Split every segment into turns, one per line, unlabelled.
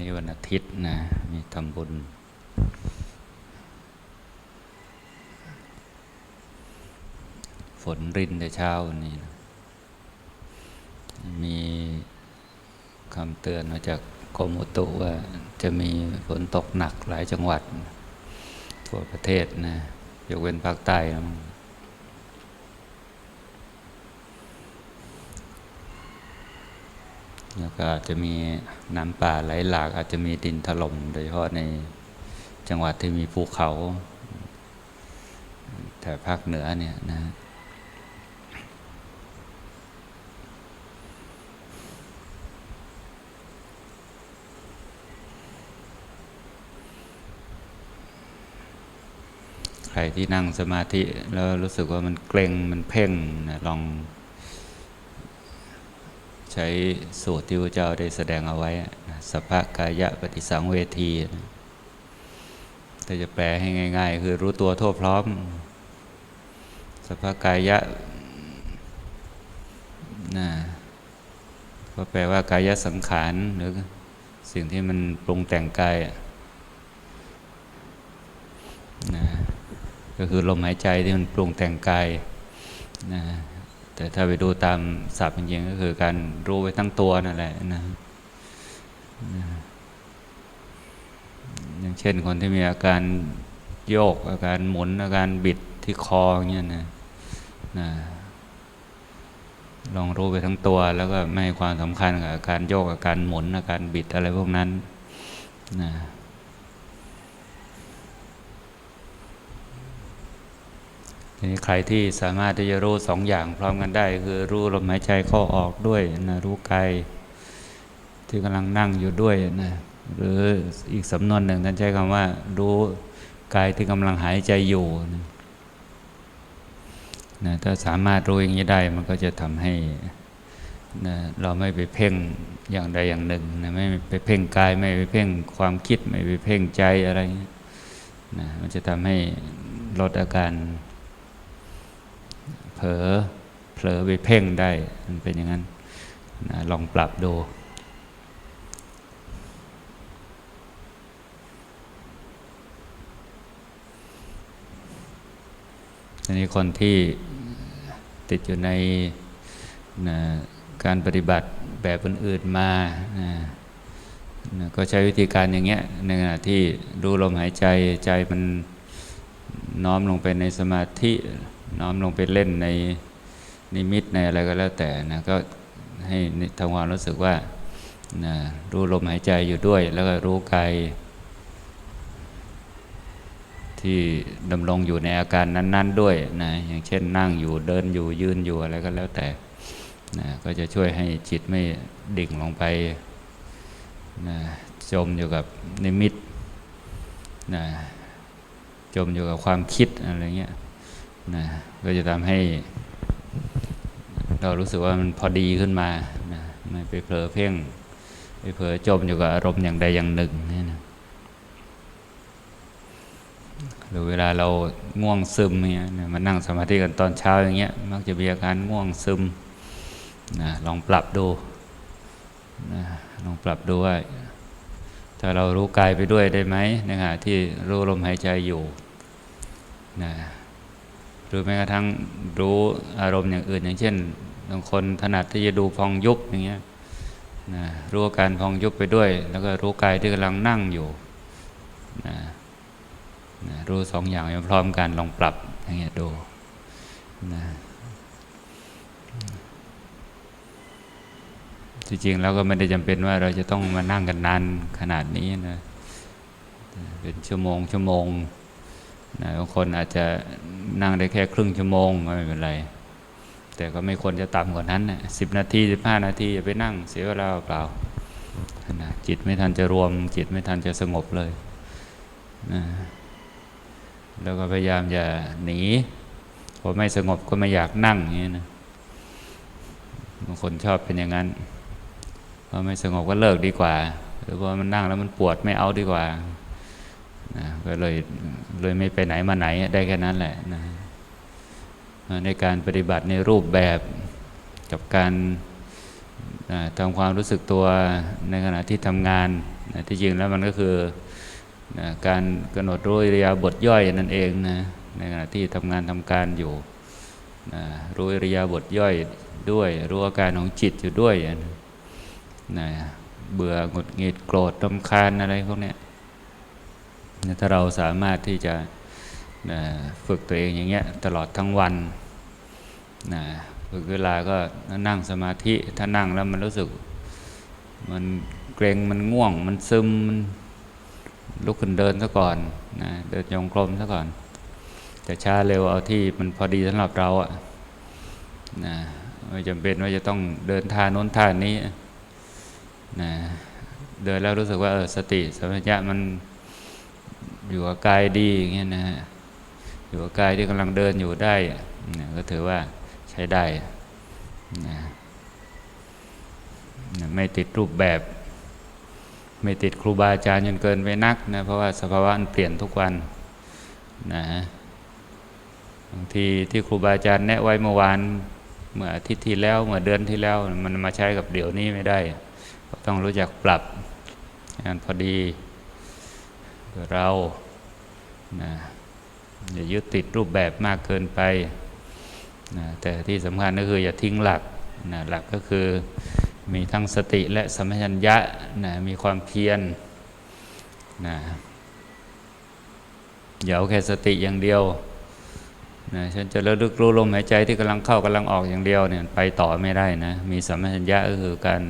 นี้วันอาทิตย์นะ มีทำบุญ ฝนรินแต่เช้าวันนี้นะมีคำเตือนมาจากกรมอุตุว่าจะมีฝนตกหนักหลายจังหวัด ทั่วประเทศนะ ยกเว้นภาคใต้นะมั้ง แล้วก็อาจจะมีน้ำป่าไหลหลากอาจจะมีดินถล่มโดยเฉพาะในจังหวัดที่มีภูเขาแถบภาคเหนือเนี่ยนะใครที่นั่งสมาธิแล้วรู้สึกว่ามันเกร็งมันเพ่งนะลอง ช้สูตรที่พระเจ้าได้แสดงเอาไว้สภกายะปฏิสังเวทีนะถ้าจะแปลให้ง่าย ๆ คือรู้ตัวทั่วพร้อม สภกายะนะก็แปลว่ากายสังขารหรือสิ่งที่มันปรุงแต่งกายนะก็คือลมหายใจที่มันปรุงแต่งกายนะ แต่ถ้าไปดูตามศัพท์จริงๆก็คือการรู้ไปทั้งตัวนั่นแหละนะอย่างเช่นคนที่มีอาการโยก อาการหมุนอาการบิดที่คออย่างเงี้ยนะนะลองรู้ไปทั้งตัว แล้วก็ไม่ให้ความสำคัญกับอาการโยกอาการหมุนอาการบิดอะไรพวกนั้นนะ ทีนี้ใครที่สามารถที่จะรู้สองอย่างพร้อมกันได้ คือรู้ลมหายใจเข้าออกด้วยนะรู้กายที่กำลังนั่งอยู่ด้วยนะหรืออีกสำนวนหนึ่งท่านใช้คำว่า รู้กายที่กำลังหายใจอยู่นะนะถ้าสามารถรู้อย่างนี้ได้มันก็จะทำให้นะเราไม่ไปเพ่งอย่างใดอย่างหนึ่งนะไม่ไปเพ่งกายไม่ไปเพ่งความคิดไม่ไปเพ่งใจอะไรนะมันจะทำให้ลดอาการ เผลอเผลอไปเพ่งได้ มันเป็นอย่างนั้นนะลองปรับดูทีนี้คนที่ติดอยู่ในนะการปฏิบัติแบบอื่นๆมานะนะก็ใช้วิธีการอย่างเงี้ยในขณะที่รู้ลมหายใจใจมันน้อมลงไปในสมาธิ น้อมลงไปเล่นในนิมิตในอะไรก็แล้วแต่นะก็ให้ทำความรู้สึกว่านะรู้ลมหายใจอยู่ด้วย แล้วก็รู้กายที่ดำรงอยู่ในอาการนั้น ๆ ด้วยนะอย่างเช่นนั่งอยู่เดินอยู่ยืนอยู่อะไรก็แล้วแต่นะก็จะช่วยให้จิตไม่ดิ่งลงไปนะจมอยู่กับนิมิตนะจมอยู่กับความคิดอะไรเงี้ย นะก็จะทำให้ เรารู้สึกว่ามันพอดีขึ้นมานะไม่ไปเผลอเพ่งไปเผลอจมอยู่กับอารมณ์อย่างใดอย่างหนึ่งนี่นะหรือเวลาเราง่วงซึมเนี่ยมานั่งสมาธิกันตอนเช้าอย่างเงี้ยมักจะมีอาการง่วงซึมนะลองปรับดูนะลองปรับดูว่าถ้าเรารู้กายไปด้วยได้ไหมในขณะที่รู้ลมหายใจอยู่นะ หรือแม้กระทั่งรู้อารมณ์อย่างอื่น อย่างเช่นบางคนถนัดที่จะดูพองยุบอย่างเงี้ยนะรู้อาการพองยุบไปด้วย แล้วก็รู้กายที่กำลังนั่งอยู่นะนะรู้สองอย่างพร้อมกันลองปรับอย่างเงี้ยดูนะจริงๆแล้วก็ไม่ได้จำเป็นว่าเราจะต้องมานั่งกันนานขนาดนี้นะเป็นชั่วโมงชั่วโมง นะบางคนอาจจะนั่งได้แค่ครึ่งชั่วโมงก็ไม่เป็นไร แต่ก็ไม่ควรจะต่ำกว่านั้นนะสิบนาทีสิบห้านาทีอย่าไปนั่งเสียเวลาเปล่านะจิตไม่ทันจะรวม จิตไม่ทันจะสงบเลยนะแล้วก็พยายามอย่าหนีพอไม่สงบก็ไม่อยากนั่งอย่างนี้นะบางคนชอบเป็นอย่างนั้นพอไม่สงบก็เลิกดีกว่า หรือว่ามันนั่งแล้วมันปวดไม่เอาดีกว่า นะก็เลยเลยไม่ไปไหนมาไหนได้แค่นั้นแหละนะในการปฏิบัติในรูปแบบกับการทำความรู้สึกตัวในขณะที่ทำงานนะที่จริงแล้วมันก็คือนะการกำหนดรู้อิริยาบถย่อยนั่นเองนะในขณะที่ทำงานทำการอยู่นะรู้อิริยาบถย่อยด้วย รู้อาการของจิตอยู่ด้วยนะนะเบื่อหงุดหงิดโกรธรำคาญอะไรพวกเนี้ย ถ้าเราสามารถที่จะฝึกตัวเองอย่างเงี้ยตลอดทั้งวันนะฝึกเวลาก็นั่งสมาธิถ้านั่งแล้วมันรู้สึก มันเกรงมันง่วง มันซึมมันลุกขึ้นเดินซะก่อนนะเดินยองกลมซะก่อน จะช้าเร็วเอาที่มันพอดีสำหรับเราอะนะไม่จำเป็นว่าจะต้องเดินท่าโน้นท่านี้นะเดินแล้วรู้สึกว่าเออสติสัมปชัญญะมัน อยู่กับกายดีอย่างเงี้ยนะฮะอยู่กับกายที่กำลังเดินอยู่ได้ก็ถือว่าใช้ได้นะไม่ติดรูปแบบ ไม่ติดครูบาอาจารย์จนเกินไปนักนะเพราะว่าสภาวะมันเปลี่ยนทุกวันนะบางทีที่ครูบาอาจารย์แนะไว้เมื่อวานเมื่ออาทิตย์ที่แล้วเมื่อเดือนที่แล้ว มันมาใช้กับเดี๋ยวนี้ไม่ได้ ต้องรู้จักปรับงานพอดี เรานะอย่ายึดติดรูปแบบมากเกินไปนะแต่ที่สำคัญก็คืออย่าทิ้งหลักนะหลักก็คือมีทั้งสติและสัมปชัญญะนะมีความเพียรนะอย่าเอาแค่สติอย่างเดียวนะฉันจะระลึกรู้ลมหายใจที่กำลังเข้ากำลังออกอย่างเดียวเนี่ยไปต่อไม่ได้นะมีสัมปชัญญะก็คือการ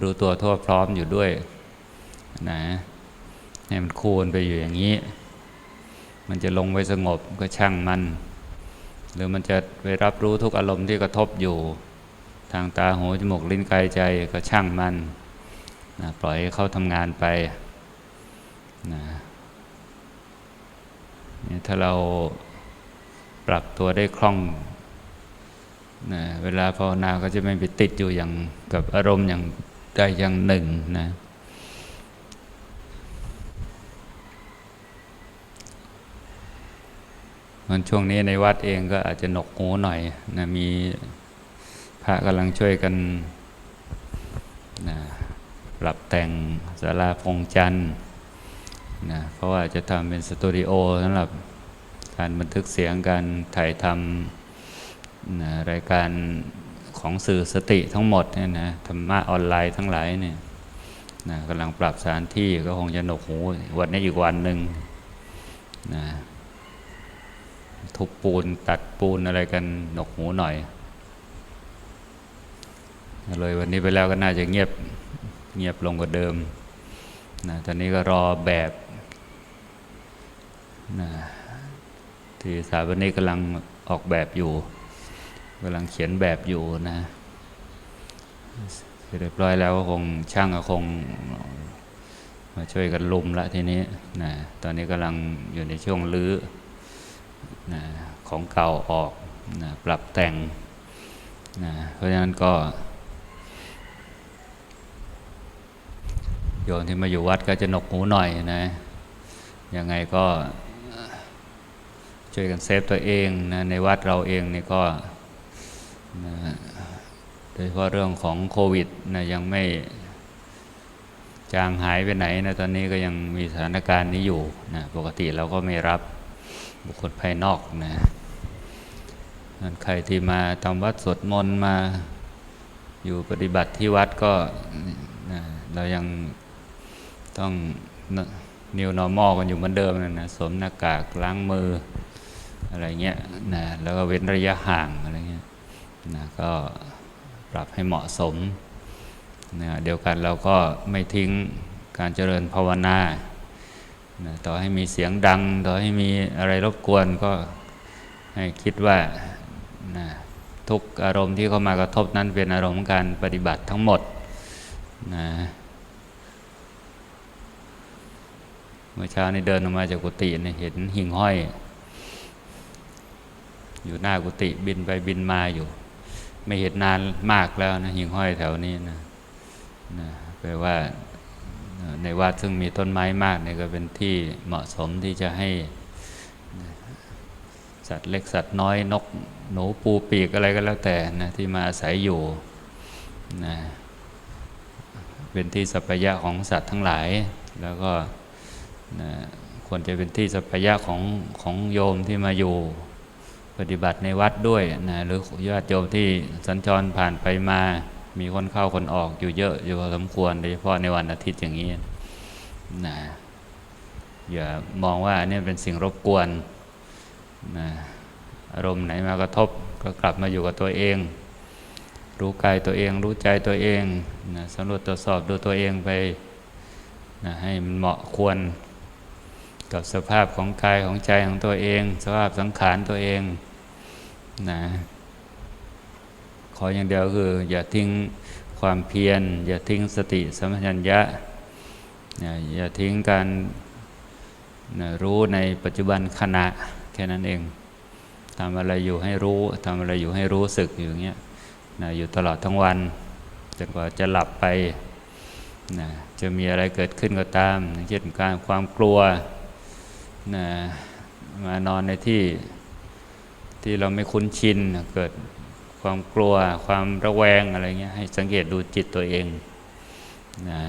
รู้ตัวทั่วพร้อมอยู่ด้วยนะ ให้มันคูณไปอยู่อย่างนี้ มันจะลงไปสงบก็ช่างมัน หรือมันจะไปรับรู้ทุกอารมณ์ที่กระทบอยู่ ทางตาหูจมูกลิ้นกายใจก็ช่างมันนะปล่อยให้เขาทำงานไปนะนี่ถ้าเราปรับตัวได้คล่องนะเวลาภาวนาก็จะไม่ไปติดอยู่อย่างกับอารมณ์อย่างใดอย่างหนึ่งนะ มันช่วงนี้ในวัดเองก็อาจจะหนกหูหน่อยนะมีพระกำลังช่วยกันนะปรับแต่งศาลาพงจันทร์นะเพราะว่าจะทำเป็นสตูดิโอสำหรับการบันทึกเสียงการถ่ายทำนะรายการของสื่อสติทั้งหมดเนี่ยนะธรรมะออนไลน์ทั้งหลายเนี่ยนะกำลังปรับสถานที่ก็คงจะหนกหูวันนี้อีกวันหนึ่งนะ ทุบปูนตัดปูนอะไรกันหนกหูหน่อย เลยวันนี้ไปแล้วก็น่าจะเงียบเงียบลงกว่าเดิมนะตอนนี้ก็รอแบบนะที่สถาปนิกกำลังออกแบบอยู่กำลังเขียนแบบอยู่นะเสร็จเรียบร้อยแล้วก็คงช่างก็คงมาช่วยกันลุมละทีนี้นะตอนนี้กำลังอยู่ในช่วงลื้อ นะของเก่าออกนะปรับแต่งนะเพราะฉะนั้นก็โยมที่มาอยู่วัดก็จะหนกหูหน่อยนะ ยังไงก็ช่วยกันเซฟตัวเองนะในวัดเราเองนี่ก็นะโดยเฉพาะเรื่องของโควิดนะยังไม่จางหายไปไหนนะตอนนี้ก็ยังมีสถานการณ์นี้อยู่นะปกติเราก็ไม่รับ บุคคลภายนอกนะนั่นใครที่มาทำวัดสวดมนต์มาอยู่ปฏิบัติที่วัดก็นะเรายังต้อง new normal กันอยู่เหมือนเดิมนะนะสวมหน้ากากล้างมืออะไรเงี้ยนะแล้วก็เว้นระยะห่างอะไรเงี้ยนะก็ปรับให้เหมาะสมนะเดียวกันเราก็ไม่ทิ้งการเจริญภาวนา นะต่อให้มีเสียงดัง ต่อให้มีอะไรรบกวนก็ให้คิดว่านะทุกอารมณ์ที่เข้ามากระทบนั้นเป็นอารมณ์การปฏิบัติทั้งหมดนะเมื่อเช้านี้เดินออกมาจากกุฏิเนี่ยเห็นหิ่งห้อย อยู่หน้ากุฏิบินไปบินมาอยู่ ไม่เห็นนานมากแล้วนะหิ่งห้อยแถวนี้นะนะแปลว่า ในวัดซึ่งมีต้นไม้มากเนี่ยก็เป็นที่เหมาะสมที่จะให้ สัตว์เล็กสัตว์น้อยนกหนูปูปีกอะไรก็แล้วแต่นะที่มาอาศัยอยู่นะเป็นที่สัพยะของสัตว์ทั้งหลาย แล้วก็นะควรจะเป็นที่สัพยะของของโยมที่มาอยู่ปฏิบัติในวัดด้วยนะหรือญาติโยมที่สัญจรผ่านไปมา มีคนเข้าคนออกอยู่เยอะอยู่พอสมควรโดยเฉพาะในวันอาทิตย์อย่างนี้นะอย่ามองว่าอันนี้เป็นสิ่งรบกวนนะอารมณ์ไหนมากระทบก็กลับมาอยู่กับตัวเอง รู้กายตัวเอง รู้ใจตัวเองนะสำรวจตรวจสอบดูตัวเองไปนะให้มันเหมาะควรกับสภาพของกายของใจของตัวเอง สภาพสังขารตัวเองนะ ขออย่างเดียวคือ อย่าทิ้งความเพียร อย่าทิ้งสติสัมปชัญญะ อย่าทิ้งการรู้ในปัจจุบันขณะแค่นั้นเองทำอะไรอยู่ให้รู้ทำอะไรอยู่ให้รู้สึกอยู่างเงี้ยนะอยู่ตลอดทั้งวันจนกว่าจะหลับไปนะจะมีอะไรเกิดขึ้นก็ตามเช่นการความกลัวนะมานอนในที่ที่เราไม่คุ้นชินเกิด ความกลัว ความระแวงอะไรเงี้ยให้สังเกตดูจิตตัวเองนะ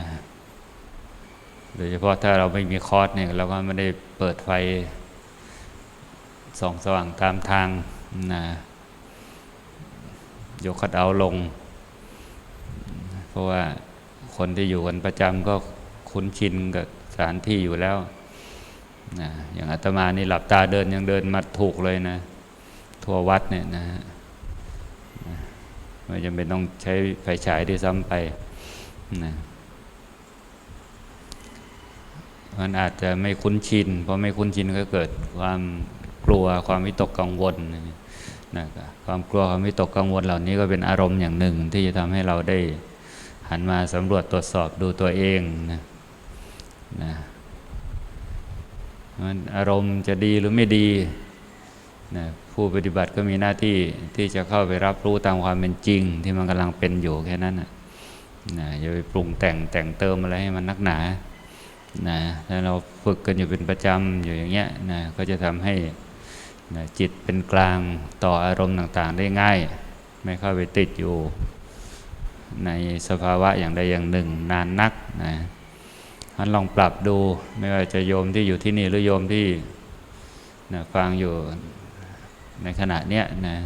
โดยเฉพาะถ้าเราไม่มีคอร์สเนี่ยเราก็ไม่ได้เปิดไฟส่องสว่างตามทางนะยกคัดเอาลง เพราะว่าคนที่อยู่กันประจำก็คุ้นชินกับสถานที่อยู่แล้วนะอย่างอาตมานี่หลับตาเดินยังเดินมาถูกเลยนะ ทั่ววัดเนี่ยนะฮะนะ ไม่จำเป็นต้องใช้ไฟฉายด้วยซ้ำไปนะมันอาจจะไม่คุ้นชินเพราะไม่คุ้นชินก็เกิดความกลัวความวิตกกังวลนะนะครับความกลัวความวิตกกังวลเหล่านี้ก็เป็นอารมณ์อย่างหนึ่ง ที่จะทำให้เราได้หันมาสำรวจตรวจสอบดูตัวเองนะนะมันอารมณ์จะดีหรือไม่ดีนะ ผู้ปฏิบัติก็มีหน้าที่ที่จะเข้าไปรับรู้ตามความเป็นจริง ที่มันกำลังเป็นอยู่แค่นั้นนะนะอย่าไปปรุงแต่งแต่งเติมอะไรให้มันนักหนานะถ้าเราฝึกกันอยู่เป็นประจำอยู่อย่างเงี้ยนะก็จะทำให้นะจิตเป็นกลางต่ออารมณ์ต่างๆได้ง่าย ไม่เข้าไปติดอยู่ในสภาวะอย่างใดอย่างหนึ่ง นานนักนะท่านลองปรับดูไม่ว่าจะโยมที่อยู่ที่นี่หรือโยมที่นะฟังอยู่ ในขณะเนี้ยนะ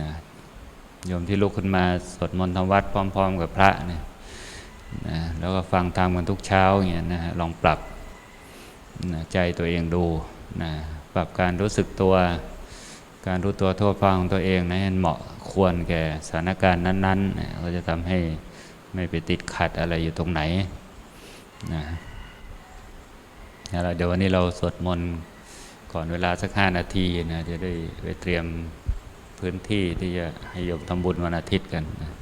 นะโยมที่ลุกขึ้นมาสวดมนต์ทำวัดพร้อม ๆ กับพระเนี่ยนะแล้วก็ฟังตามกันทุกเช้าอย่างเงี้ยนะลองปรับนะใจตัวเองดูนะปรับการรู้สึกตัว การรู้ตัวทั่วพร้อมของตัวเองนะให้เหมาะควรแก่สถานการณ์นั้นๆนะก็จะทำให้ไม่ไปติดขัดอะไรอยู่ตรงไหนนะแล้วเดี๋ยววันนี้เราสวดมนต์ ก่อนเวลาสักห้านาทีนะจะได้ไปเตรียมพื้นที่ที่จะให้โยมทำบุญวันอาทิตย์กันนะ